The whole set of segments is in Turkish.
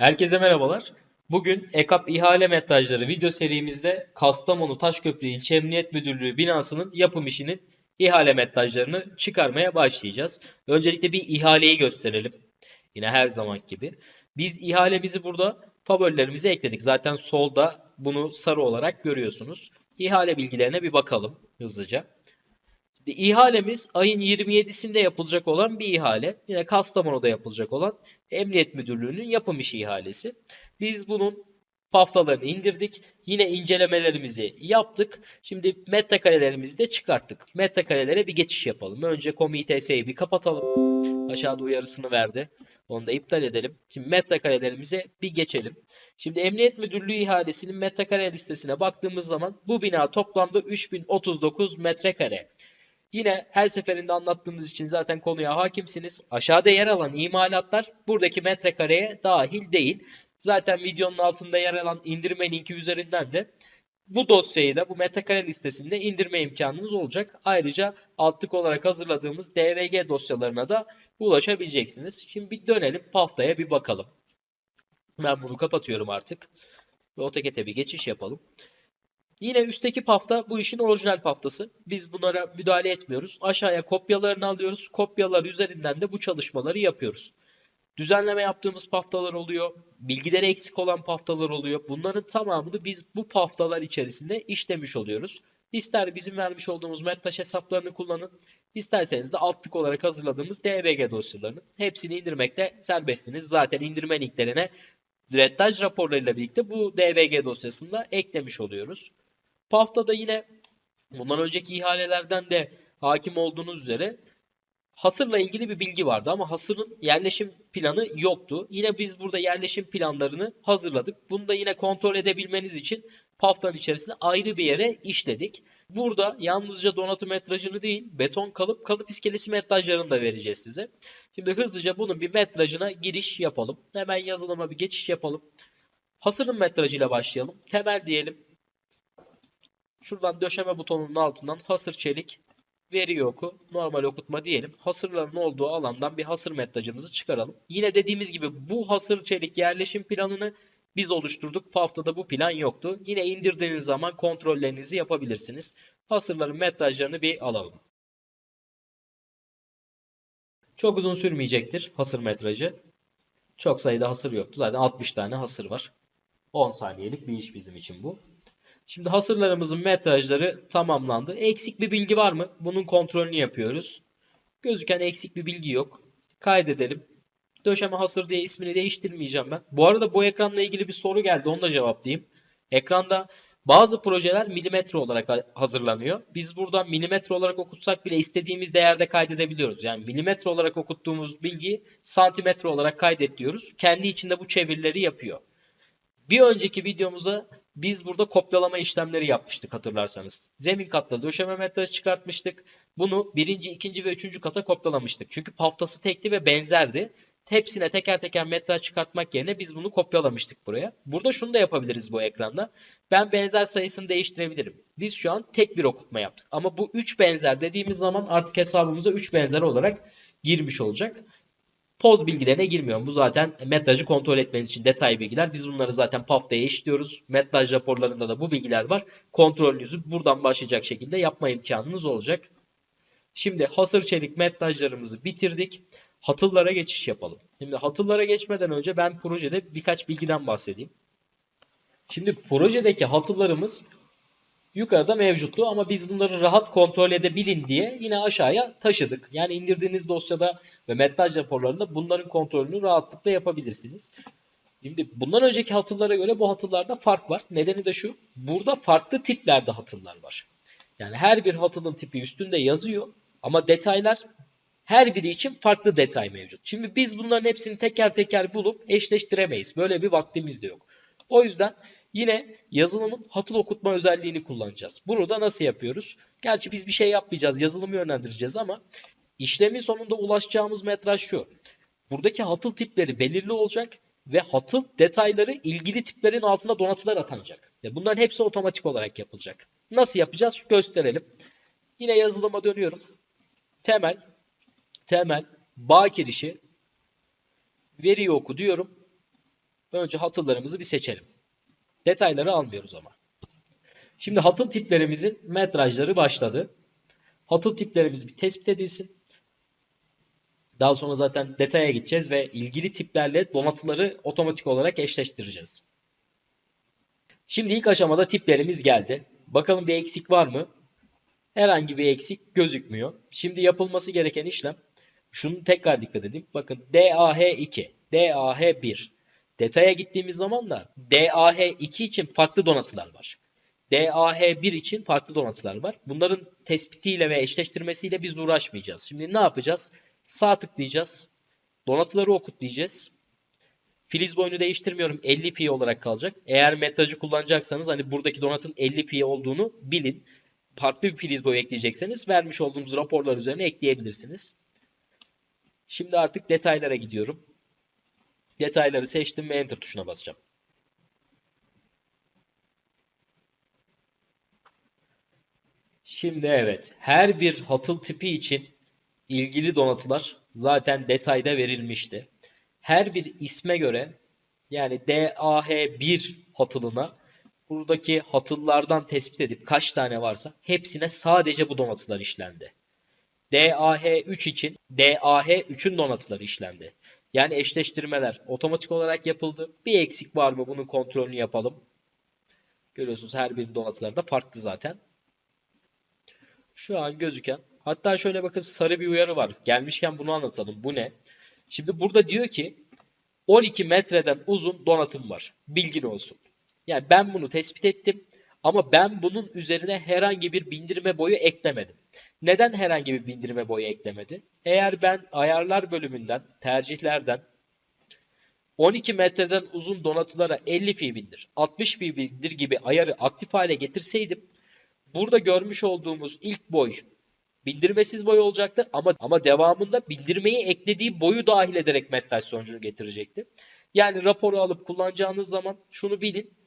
Herkese merhabalar. Bugün EKAP ihale metrajları video serimizde Kastamonu Taşköprü İlçe Emniyet Müdürlüğü binasının yapım işinin ihale metrajlarını çıkarmaya başlayacağız. Öncelikle bir ihaleyi gösterelim. Yine her zaman gibi. Biz ihalemizi burada favorilerimize ekledik. Zaten solda bunu sarı olarak görüyorsunuz. İhale bilgilerine bir bakalım hızlıca. Şimdi İhalemiz ayın 27'sinde yapılacak olan bir ihale. Yine Kastamonu'da yapılacak olan Emniyet Müdürlüğü'nün yapım işi ihalesi. Biz bunun paftalarını indirdik. Yine incelemelerimizi yaptık. Şimdi metrekarelerimizi de çıkarttık. Metrekarelere bir geçiş yapalım. Önce komitesiyi bir kapatalım. Aşağıda uyarısını verdi. Onu da iptal edelim. Şimdi metrekarelerimize bir geçelim. Şimdi Emniyet Müdürlüğü ihalesinin metrekare listesine baktığımız zaman bu bina toplamda 3039 metrekare. Yine her seferinde anlattığımız için zaten konuya hakimsiniz. Aşağıda yer alan imalatlar buradaki metrekareye dahil değil. Zaten videonun altında yer alan indirme linki üzerinden de bu dosyayı da bu metrekare listesinde indirme imkanınız olacak. Ayrıca altlık olarak hazırladığımız DVG dosyalarına da ulaşabileceksiniz. Şimdi bir dönelim paftaya bir bakalım. Ben bunu kapatıyorum artık. Ve AutoCAD'e bir geçiş yapalım. Yine üstteki pafta bu işin orijinal paftası. Biz bunlara müdahale etmiyoruz. Aşağıya kopyalarını alıyoruz. Kopyalar üzerinden de bu çalışmaları yapıyoruz. Düzenleme yaptığımız paftalar oluyor. Bilgileri eksik olan paftalar oluyor. Bunların tamamını biz bu paftalar içerisinde işlemiş oluyoruz. İster bizim vermiş olduğumuz Mettaş hesaplarını kullanın. isterseniz de altlık olarak hazırladığımız DBG dosyalarını. Hepsini indirmekte serbestsiniz. Zaten indirme linklerine Redtaj raporlarıyla birlikte bu DBG dosyasında eklemiş oluyoruz. PAF'ta yine bundan önceki ihalelerden de hakim olduğunuz üzere hasırla ilgili bir bilgi vardı ama hasırın yerleşim planı yoktu. Yine biz burada yerleşim planlarını hazırladık. Bunu da yine kontrol edebilmeniz için PAF'tan içerisinde ayrı bir yere işledik. Burada yalnızca donatı metrajını değil beton kalıp kalıp iskelesi metrajlarını da vereceğiz size. Şimdi hızlıca bunun bir metrajına giriş yapalım. Hemen yazılıma bir geçiş yapalım. Hasırın metrajıyla başlayalım. Temel diyelim. Şuradan döşeme butonunun altından hasır çelik veri oku normal okutma diyelim. Hasırların olduğu alandan bir hasır metrajımızı çıkaralım. Yine dediğimiz gibi bu hasır çelik yerleşim planını biz oluşturduk. PAF'ta bu plan yoktu. Yine indirdiğiniz zaman kontrollerinizi yapabilirsiniz. Hasırların metrajlarını bir alalım. Çok uzun sürmeyecektir hasır metrajı. Çok sayıda hasır yoktu. Zaten 60 tane hasır var. 10 saniyelik bir iş bizim için bu. Şimdi hasırlarımızın metrajları tamamlandı. Eksik bir bilgi var mı? Bunun kontrolünü yapıyoruz. Gözüken eksik bir bilgi yok. Kaydedelim. Döşeme hasır diye ismini değiştirmeyeceğim ben. Bu arada bu ekranla ilgili bir soru geldi. Onu da cevaplayayım. Ekranda bazı projeler milimetre olarak hazırlanıyor. Biz buradan milimetre olarak okutsak bile istediğimiz değerde kaydedebiliyoruz. Yani milimetre olarak okuttuğumuz bilgiyi santimetre olarak kaydet diyoruz. Kendi içinde bu çevirileri yapıyor. Bir önceki videomuzda biz burada kopyalama işlemleri yapmıştık hatırlarsanız. Zemin katta döşeme metrajı çıkartmıştık. Bunu birinci, ikinci ve üçüncü kata kopyalamıştık. Çünkü paftası tekti ve benzerdi. Hepsine teker teker metraj çıkartmak yerine biz bunu kopyalamıştık buraya. Burada şunu da yapabiliriz bu ekranda. Ben benzer sayısını değiştirebilirim. Biz şu an tek bir okutma yaptık. Ama bu 3 benzer dediğimiz zaman artık hesabımıza 3 benzer olarak girmiş olacak. Poz bilgilerine girmiyorum. Bu zaten metrajı kontrol etmeniz için detay bilgiler. Biz bunları zaten PAF'ta'ya eşliyoruz. Metraj raporlarında da bu bilgiler var. Kontrolünüzü buradan başlayacak şekilde yapma imkanınız olacak. Şimdi hasır çelik metrajlarımızı bitirdik. Hatıllara geçiş yapalım. Şimdi hatıllara geçmeden önce ben projede birkaç bilgiden bahsedeyim. Şimdi projedeki hatıllarımız yukarıda mevcuttu ama biz bunları rahat kontrol edebilin diye yine aşağıya taşıdık. Yani indirdiğiniz dosyada ve metraj raporlarında bunların kontrolünü rahatlıkla yapabilirsiniz. Şimdi bundan önceki hatırlara göre bu hatırlarda fark var. Nedeni de şu. Burada farklı tiplerde hatırlar var. Yani her bir hatırın tipi üstünde yazıyor ama detaylar her biri için farklı detay mevcut. Şimdi biz bunların hepsini teker teker bulup eşleştiremeyiz. Böyle bir vaktimiz de yok. O yüzden yine yazılımın hatıl okutma özelliğini kullanacağız. Bunu da nasıl yapıyoruz? Gerçi biz bir şey yapmayacağız. Yazılımı yönlendireceğiz ama işlemin sonunda ulaşacağımız metraj şu. Buradaki hatıl tipleri belirli olacak ve hatıl detayları ilgili tiplerin altına donatılar atanacak. Ve bunların hepsi otomatik olarak yapılacak. Nasıl yapacağız? Gösterelim. Yine yazılıma dönüyorum. Temel, temel, bağ girişi, veriyi oku diyorum. Önce hatıllarımızı bir seçelim. Detayları almıyoruz ama. Şimdi hatıl tiplerimizin metrajları başladı. Hatıl tiplerimiz bir tespit edilsin. Daha sonra zaten detaya gideceğiz ve ilgili tiplerle donatıları otomatik olarak eşleştireceğiz. Şimdi ilk aşamada tiplerimiz geldi. Bakalım bir eksik var mı? Herhangi bir eksik gözükmüyor. Şimdi yapılması gereken işlem şunu tekrar dikkat edin. Bakın DAH2, DAH1. Detaya gittiğimiz zaman da DAH2 için farklı donatılar var. DAH1 için farklı donatılar var. Bunların tespitiyle ve eşleştirmesiyle biz uğraşmayacağız. Şimdi ne yapacağız? Sağ tıklayacağız. Donatıları okut diyeceğiz. Filiz boyunu değiştirmiyorum. 50 fi olarak kalacak. Eğer metrajı kullanacaksanız hani buradaki donatın 50 fi olduğunu bilin. Farklı bir filiz boyu ekleyecekseniz vermiş olduğumuz raporlar üzerine ekleyebilirsiniz. Şimdi artık detaylara gidiyorum. Detayları seçtim ve enter tuşuna basacağım. Şimdi evet her bir hatıl tipi için ilgili donatılar zaten detayda verilmişti. Her bir isme göre yani DAH1 hatılına buradaki hatıllardan tespit edip kaç tane varsa hepsine sadece bu donatılar işlendi. DAH3 için DAH3'ün donatıları işlendi. Yani eşleştirmeler otomatik olarak yapıldı. Bir eksik var mı bunun kontrolünü yapalım. Görüyorsunuz her bir donatıları da farklı zaten. Şu an gözüken hatta şöyle bakın sarı bir uyarı var. Gelmişken bunu anlatalım. Bu ne? Şimdi burada diyor ki 12 metreden uzun donatım var. Bilgin olsun. Yani ben bunu tespit ettim ama ben bunun üzerine herhangi bir bindirme boyu eklemedim. Neden herhangi bir bindirme boyu eklemedi? Eğer ben ayarlar bölümünden, tercihlerden 12 metreden uzun donatılara 50 fi bindir, 60 fi bindir gibi ayarı aktif hale getirseydim burada görmüş olduğumuz ilk boy bindirmesiz boy olacaktı ama ama devamında bindirmeyi eklediği boyu dahil ederek metaj sonucunu getirecekti. Yani raporu alıp kullanacağınız zaman şunu bilin.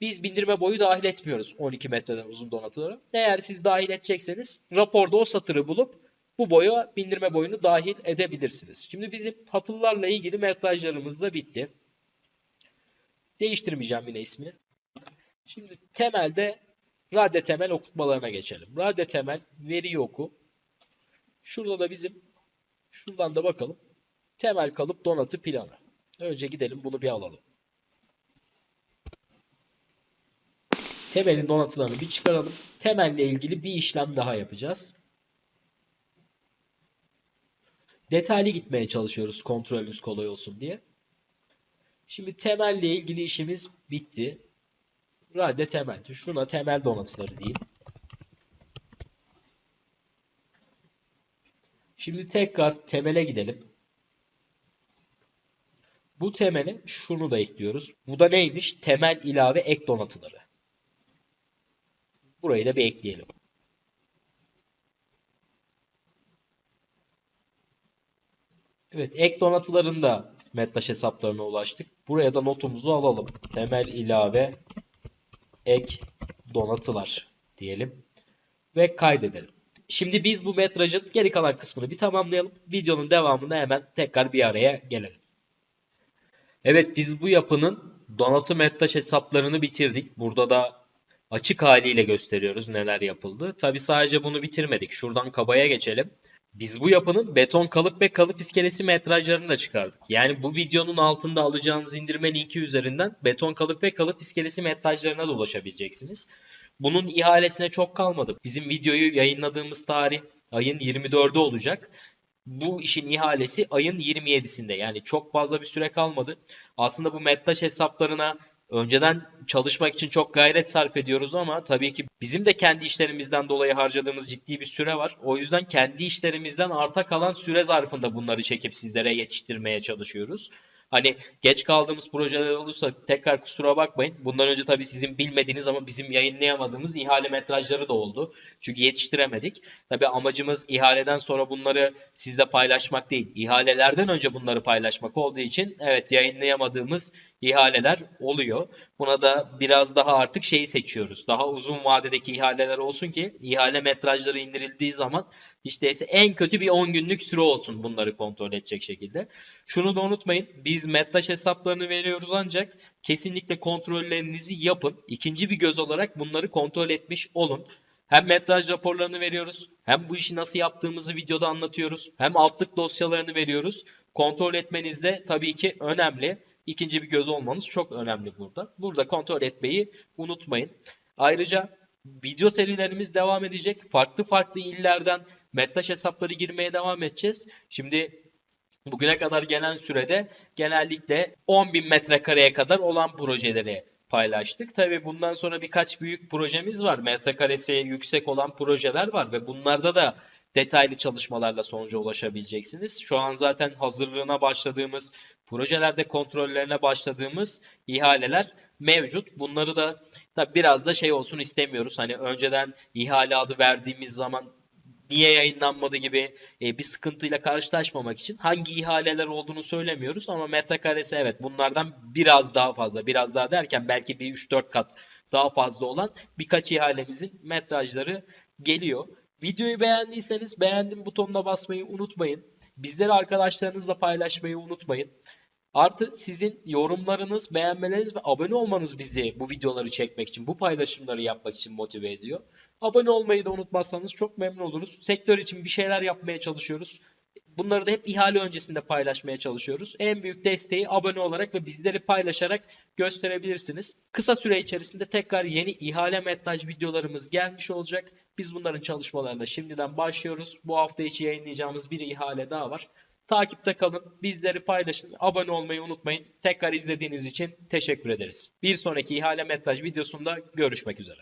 Biz bindirme boyu dahil etmiyoruz 12 metreden uzun donatılara. Eğer siz dahil edecekseniz raporda o satırı bulup bu boya bindirme boyunu dahil edebilirsiniz. Şimdi bizim hatırlarla ilgili metrajlarımız da bitti. Değiştirmeyeceğim yine ismini. Şimdi temelde radde temel okutmalarına geçelim. Radde temel veri oku. Şurada da bizim şuradan da bakalım. Temel kalıp donatı planı. Önce gidelim bunu bir alalım. Temelin donatılarını bir çıkaralım. Temelle ilgili bir işlem daha yapacağız. Detaylı gitmeye çalışıyoruz kontrolümüz kolay olsun diye. Şimdi temelle ilgili işimiz bitti. Radde temel. Şuna temel donatıları diyeyim. Şimdi tekrar temele gidelim. Bu temele şunu da ekliyoruz. Bu da neymiş? Temel ilave ek donatıları. Burayı da bir ekleyelim. Evet ek donatılarında Mettaş hesaplarına ulaştık. Buraya da notumuzu alalım. Temel ilave ek donatılar diyelim. Ve kaydedelim. Şimdi biz bu metrajın geri kalan kısmını bir tamamlayalım. Videonun devamında hemen tekrar bir araya gelelim. Evet biz bu yapının donatı mettaş hesaplarını bitirdik. Burada da açık haliyle gösteriyoruz neler yapıldı. Tabi sadece bunu bitirmedik. Şuradan kabaya geçelim. Biz bu yapının beton kalıp ve kalıp iskelesi metrajlarını da çıkardık. Yani bu videonun altında alacağınız indirme linki üzerinden beton kalıp ve kalıp iskelesi metrajlarına da ulaşabileceksiniz. Bunun ihalesine çok kalmadı. Bizim videoyu yayınladığımız tarih ayın 24'ü olacak. Bu işin ihalesi ayın 27'sinde yani çok fazla bir süre kalmadı. Aslında bu mettaş hesaplarına önceden çalışmak için çok gayret sarf ediyoruz ama tabii ki bizim de kendi işlerimizden dolayı harcadığımız ciddi bir süre var. O yüzden kendi işlerimizden arta kalan süre zarfında bunları çekip sizlere yetiştirmeye çalışıyoruz. Hani geç kaldığımız projeler olursa tekrar kusura bakmayın. Bundan önce tabii sizin bilmediğiniz ama bizim yayınlayamadığımız ihale metrajları da oldu. Çünkü yetiştiremedik. Tabii amacımız ihaleden sonra bunları sizle paylaşmak değil. İhalelerden önce bunları paylaşmak olduğu için evet yayınlayamadığımız ihaleler oluyor. Buna da biraz daha artık şeyi seçiyoruz. Daha uzun vadedeki ihaleler olsun ki ihale metrajları indirildiği zaman hiç değilse en kötü bir 10 günlük süre olsun bunları kontrol edecek şekilde. Şunu da unutmayın. Biz metraj hesaplarını veriyoruz ancak kesinlikle kontrollerinizi yapın. İkinci bir göz olarak bunları kontrol etmiş olun. Hem metraj raporlarını veriyoruz, hem bu işi nasıl yaptığımızı videoda anlatıyoruz, hem altlık dosyalarını veriyoruz. Kontrol etmeniz de tabii ki önemli. İkinci bir göz olmanız çok önemli burada. Burada kontrol etmeyi unutmayın. Ayrıca video serilerimiz devam edecek. Farklı farklı illerden metraj hesapları girmeye devam edeceğiz. Şimdi bugüne kadar gelen sürede genellikle 10.000 metrekareye kadar olan projeleri paylaştık. Tabii bundan sonra birkaç büyük projemiz var. Metrekaresi yüksek olan projeler var ve bunlarda da detaylı çalışmalarla sonuca ulaşabileceksiniz. Şu an zaten hazırlığına başladığımız, projelerde kontrollerine başladığımız ihaleler mevcut. Bunları da tabii biraz da şey olsun istemiyoruz. Hani önceden ihale adı verdiğimiz zaman niye yayınlanmadı gibi e, bir sıkıntıyla karşılaşmamak için hangi ihaleler olduğunu söylemiyoruz ama metrekaresi evet bunlardan biraz daha fazla biraz daha derken belki bir 3-4 kat daha fazla olan birkaç ihalemizin metrajları geliyor. Videoyu beğendiyseniz beğendim butonuna basmayı unutmayın. Bizleri arkadaşlarınızla paylaşmayı unutmayın. Artı sizin yorumlarınız, beğenmeleriniz ve abone olmanız bizi bu videoları çekmek için, bu paylaşımları yapmak için motive ediyor. Abone olmayı da unutmazsanız çok memnun oluruz. Sektör için bir şeyler yapmaya çalışıyoruz. Bunları da hep ihale öncesinde paylaşmaya çalışıyoruz. En büyük desteği abone olarak ve bizleri paylaşarak gösterebilirsiniz. Kısa süre içerisinde tekrar yeni ihale metraj videolarımız gelmiş olacak. Biz bunların çalışmalarına şimdiden başlıyoruz. Bu hafta içi yayınlayacağımız bir ihale daha var. Takipte kalın, bizleri paylaşın, abone olmayı unutmayın. Tekrar izlediğiniz için teşekkür ederiz. Bir sonraki ihale metraj videosunda görüşmek üzere.